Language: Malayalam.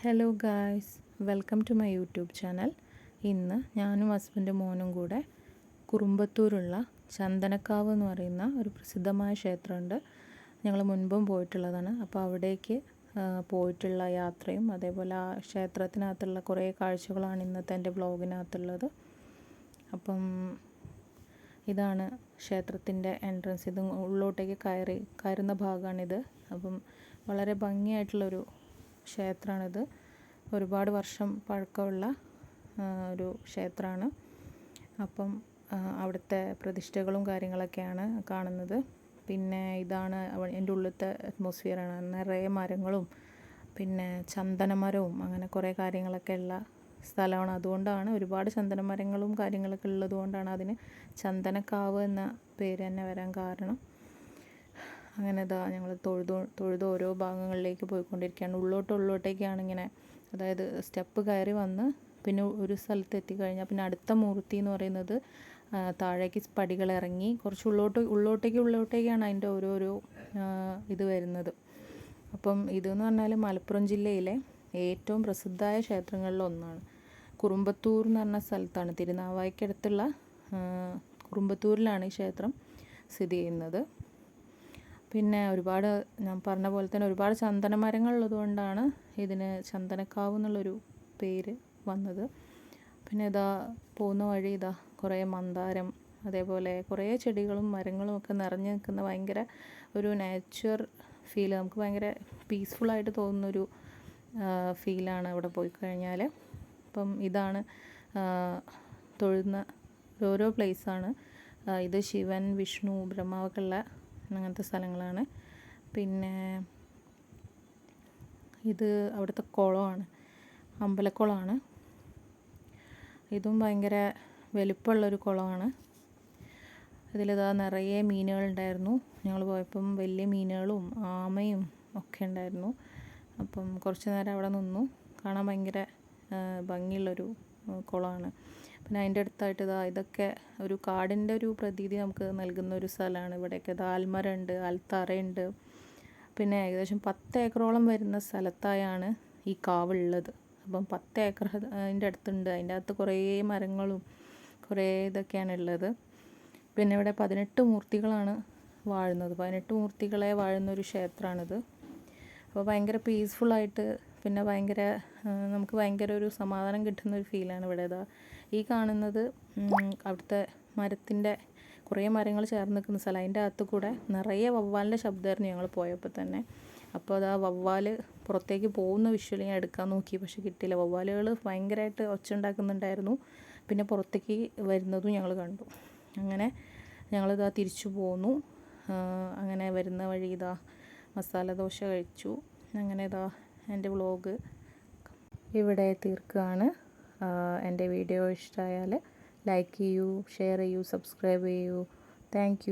Hello guys welcome to my YouTube channel ഇന്ന് ഞാനും ഹസ്ബൻഡും മോനും കൂടെ കുറുമ്പത്തൂരുള്ള ചന്ദനക്കാവ് എന്ന് പറയുന്ന ഒരു പ്രസിദ്ധമായ ക്ഷേത്രമുണ്ട്. ഞങ്ങൾ മുൻപും പോയിട്ടുള്ളതാണ്. അപ്പോൾ അവിടേക്ക് പോയിട്ടുള്ള യാത്രയും അതേപോലെ ആ ക്ഷേത്രത്തിനകത്തുള്ള കുറേ കാഴ്ചകളാണ് ഇന്നത്തെ എന്റെ ബ്ലോഗിനകത്തുള്ളത് അപ്പം ഇതാണ് ക്ഷേത്രത്തിന്റെ എൻട്രൻസ് ഇത് ഉള്ളോട്ടേക്ക് കയറി കയറുന്ന ഭാഗമാണിത് അപ്പം വളരെ ഭംഗിയായിട്ടുള്ളൊരു ക്ഷേത്രമാണിത്. ഒരുപാട് വർഷം പഴക്കമുള്ള ഒരു ക്ഷേത്രമാണ്. അപ്പം അവിടുത്തെ പ്രതിഷ്ഠകളും കാര്യങ്ങളൊക്കെയാണ് കാണുന്നത്. പിന്നെ ഇതാണ് എന്റെ ഉള്ളിലത്തെ അറ്റ്മോസ്ഫിയറാണ് നിറയെ മരങ്ങളും പിന്നെ ചന്ദനമരവും അങ്ങനെ കുറേ കാര്യങ്ങളൊക്കെ ഉള്ള സ്ഥലമാണ്. അതുകൊണ്ടാണ് ഒരുപാട് ചന്ദനമരങ്ങളും കാര്യങ്ങളൊക്കെ ഉള്ളതുകൊണ്ടാണ് അതിന് ചന്ദനക്കാവ് എന്ന പേര് തന്നെ വരാൻ കാരണം. അങ്ങനെ ഇതാ ഞങ്ങൾ തൊഴുതോ തൊഴുത് ഓരോ ഭാഗങ്ങളിലേക്ക് പോയിക്കൊണ്ടിരിക്കുകയാണ്. ഉള്ളോട്ട് ഉള്ളോട്ടേക്കാണ് ഇങ്ങനെ അതായത് സ്റ്റെപ്പ് കയറി വന്ന് പിന്നെ ഒരു സ്ഥലത്ത് എത്തിക്കഴിഞ്ഞാൽ പിന്നെ അടുത്ത മൂർത്തി എന്ന് പറയുന്നത് താഴേക്ക് പടികൾ ഇറങ്ങി കുറച്ച് ഉള്ളോട്ട് ഉള്ളോട്ടേക്ക് ഉള്ളോട്ടേക്കാണ് അതിന്റെ ഓരോരോ ഇത് വരുന്നത്. അപ്പം ഇതെന്ന് പറഞ്ഞാൽ മലപ്പുറം ജില്ലയിലെ ഏറ്റവും പ്രസിദ്ധമായ ക്ഷേത്രങ്ങളിൽ ഒന്നാണ്. കുറുമ്പത്തൂർ എന്ന് പറഞ്ഞ സ്ഥലത്താണ്. തിരുനാവായിക്കടുത്തുള്ള കുറുമ്പത്തൂരിലാണ് ഈ ക്ഷേത്രം സ്ഥിതി ചെയ്യുന്നത്. പിന്നെ ഒരുപാട് ഞാൻ പറഞ്ഞ പോലെ തന്നെ ഒരുപാട് ചന്ദന മരങ്ങൾ ഉള്ളതുകൊണ്ടാണ് ഇതിന് ചന്ദനക്കാവ് എന്നുള്ളൊരു പേര് വന്നത്. പിന്നെ ഇതാ പോകുന്ന വഴി ഇതാ കുറേ മന്ദാരം അതേപോലെ കുറേ ചെടികളും മരങ്ങളും ഒക്കെ നിറഞ്ഞു നിൽക്കുന്ന ഭയങ്കര ഒരു നേച്ചർ ഫീൽ നമുക്ക് ഭയങ്കര പീസ്ഫുള്ളായിട്ട് തോന്നുന്നൊരു ഫീലാണ് അവിടെ പോയി കഴിഞ്ഞാൽ അപ്പം ഇതാണ് തൊഴുന്ന ഓരോ പ്ലേസാണ് ഇത് ശിവൻ വിഷ്ണു ബ്രഹ്മാവൊക്കെ ഉള്ള അങ്ങനത്തെ സ്ഥലങ്ങളാണ്. പിന്നെ ഇത് അവിടുത്തെ കുളമാണ്. അമ്പലക്കുളമാണ്. ഇതും ഭയങ്കര വലിപ്പമുള്ളൊരു കുളമാണ്. ഇതിലിതാ നിറയെ മീനുകളുണ്ടായിരുന്നു. ഞങ്ങൾ പോയപ്പം വലിയ മീനുകളും ആമയും ഒക്കെ ഉണ്ടായിരുന്നു. അപ്പം കുറച്ച് നേരം അവിടെ നിന്നു. കാണാൻ ഭയങ്കര ഭംഗിയുള്ളൊരു കുളമാണ്. പിന്നെ അതിന്റെ അടുത്തായിട്ട് ഇതാ ഇതൊക്കെ ഒരു കാടിന്റെ ഒരു പ്രതീതി നമുക്ക് നൽകുന്ന ഒരു സ്ഥലമാണ് ഇവിടെയൊക്കെ. ഇത് ആൽമരമുണ്ട് ആൽത്തറയുണ്ട്. പിന്നെ ഏകദേശം പത്ത് ഏക്കറോളം വരുന്ന സ്ഥലത്തായാണ് ഈ കാവുള്ളത്. അപ്പം പത്ത് ഏക്കർ അതിന്റെ അടുത്തുണ്ട്. അതിന്റെ അകത്ത് കുറേ മരങ്ങളും കുറേ ഇതൊക്കെയാണ് ഉള്ളത്. പിന്നെ ഇവിടെ പതിനെട്ട് മൂർത്തികളാണ് വാഴുന്നത്. പതിനെട്ട് മൂർത്തികളെ വാഴുന്ന ഒരു ക്ഷേത്രമാണിത്. അപ്പോൾ ഭയങ്കര പീസ്ഫുള്ളായിട്ട് പിന്നെ ഭയങ്കര നമുക്ക് ഭയങ്കര ഒരു സമാധാനം കിട്ടുന്ന ഒരു ഫീലാണ് ഇവിടെ. ഇതാ ഈ കാണുന്നത് അവിടുത്തെ മരത്തിന്റെ കുറേ മരങ്ങൾ ചേർന്ന് നിൽക്കുന്ന സ്ഥലം. അതിന്റെ അകത്ത് കൂടെ നിറയെ വവ്വാലിന്റെ ശബ്ദമായിരുന്നു ഞങ്ങൾ പോയപ്പോൾ തന്നെ. അപ്പോൾ അത് ആ വവ്വാൽ പുറത്തേക്ക് പോകുന്ന വിഷ്വൽ ഞാൻ എടുക്കാൻ നോക്കി. പക്ഷെ കിട്ടിയില്ല. വവ്വാലുകൾ ഭയങ്കരമായിട്ട് ഒച്ച ഉണ്ടാക്കുന്നുണ്ടായിരുന്നു. പിന്നെ പുറത്തേക്ക് വരുന്നതും ഞങ്ങൾ കണ്ടു. അങ്ങനെ ഞങ്ങളിതാ തിരിച്ചു പോന്നു. അങ്ങനെ വരുന്ന വഴി ഇതാ മസാല ദോശ കഴിച്ചു. അങ്ങനെ ഇതാ എന്റെ വ്ളോഗ് ഇവിടെ തീർക്കുകയാണ്. എന്റെ വീഡിയോ ഇഷ്ടമായാൽ ലൈക്ക് ചെയ്യൂ ഷെയർ ചെയ്യൂ സബ്സ്ക്രൈബ് ചെയ്യൂ. താങ്ക്